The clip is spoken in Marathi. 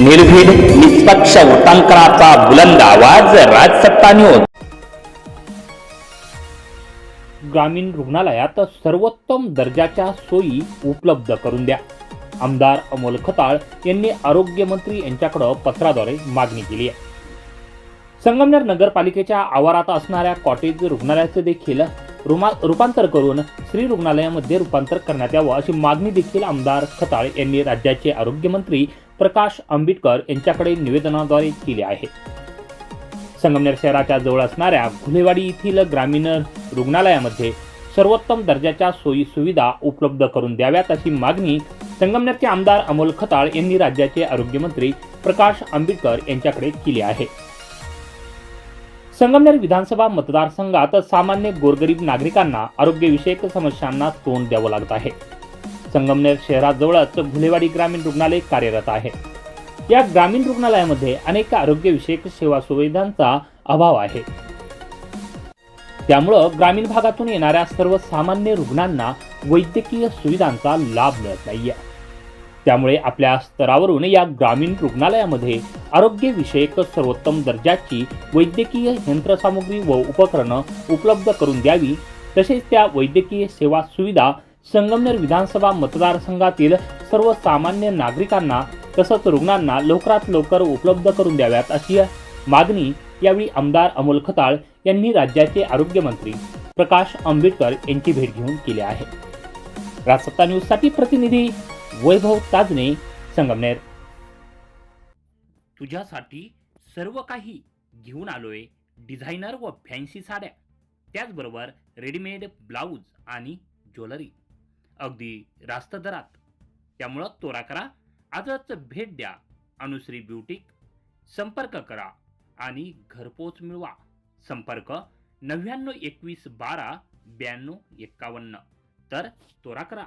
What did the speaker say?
निर्भीड निष्पक्ष वृत्तांकनाचा बुलंद आवाज राजसत्ता न्यूज ग्रामीण रुग्णालयात सर्वोत्तम दर्जाच्या सोयी उपलब्ध करून द्या. आमदार अमोल खताळ यांनी आरोग्यमंत्री यांच्याकडे पत्राद्वारे मागणी केली आहे. संगमनेर नगरपालिकेच्या आवारात असणाऱ्या कॉटेज रुग्णालयाचे देखील रुमा रूपांतर करून श्री रुग्णालयामध्ये रूपांतर करण्यात यावं अशी मागणी देखील आमदार खताळ यांनी राज्याचे आरोग्यमंत्री प्रकाश आंबेडकर यांच्याकडे निवेदनाद्वारे केली आहे. संगमनेर शहराच्या जवळ असणाऱ्या घुलेवाडी येथील ग्रामीण रुग्णालयामध्ये सर्वोत्तम दर्जाच्या सोयी सुविधा उपलब्ध करून द्याव्यात अशी मागणी संगमनेरचे आमदार अमोल खताळ यांनी राज्याचे आरोग्यमंत्री प्रकाश आंबेडकर यांच्याकडे केली आहे. संगमनेर विधानसभा मतदारसंघात सामान्य गोरगरीब नागरिकांना आरोग्यविषयक समस्यांना तोंड द्यावं लागत आहे. संगमनेर शहराजवळच भुलेवाडी ग्रामीण रुग्णालय कार्यरत आहे. या ग्रामीण रुग्णालयामध्ये अनेक आरोग्यविषयक सेवा सुविधांचा अभाव आहे. त्यामुळं ग्रामीण भागातून येणाऱ्या सर्वसामान्य रुग्णांना वैद्यकीय सुविधांचा लाभ मिळत नाहीये. त्यामुळे आपल्या स्तरावरून या ग्रामीण रुग्णालयामध्ये आरोग्यविषयक सर्वोत्तम दर्जाची वैद्यकीय यंत्रसामुग्री व उपकरणं उपलब्ध करून द्यावी. तसेच त्या वैद्यकीय सेवा सुविधा संगमनेर विधानसभा मतदारसंघातील सर्वसामान्य नागरिकांना तसंच रुग्णांना लवकरात लवकर उपलब्ध करून द्याव्यात अशी मागणी यावेळी आमदार अमोल खताळ यांनी राज्याचे आरोग्यमंत्री प्रकाश आंबेडकर यांची भेट घेऊन केली आहे. राजसत्ता न्यूजसाठी प्रतिनिधी वैभव ताजने संगमनेर. तुझ्यासाठी सर्व काही घेऊन आलोय डिझायनर व फॅन्सी साड्या. त्याचबरोबर रेडीमेड ब्लाऊज आणि ज्वेलरी. अगदी रास्त दरात. त्यामुळं तोरा करा आजच भेट द्या अनुश्री ब्युटीक. संपर्क करा आणि घरपोच मिळवा. संपर्क नव्याण्णव एकवीस बारा ब्याण्णव एक्कावन्न तर तोरा करा.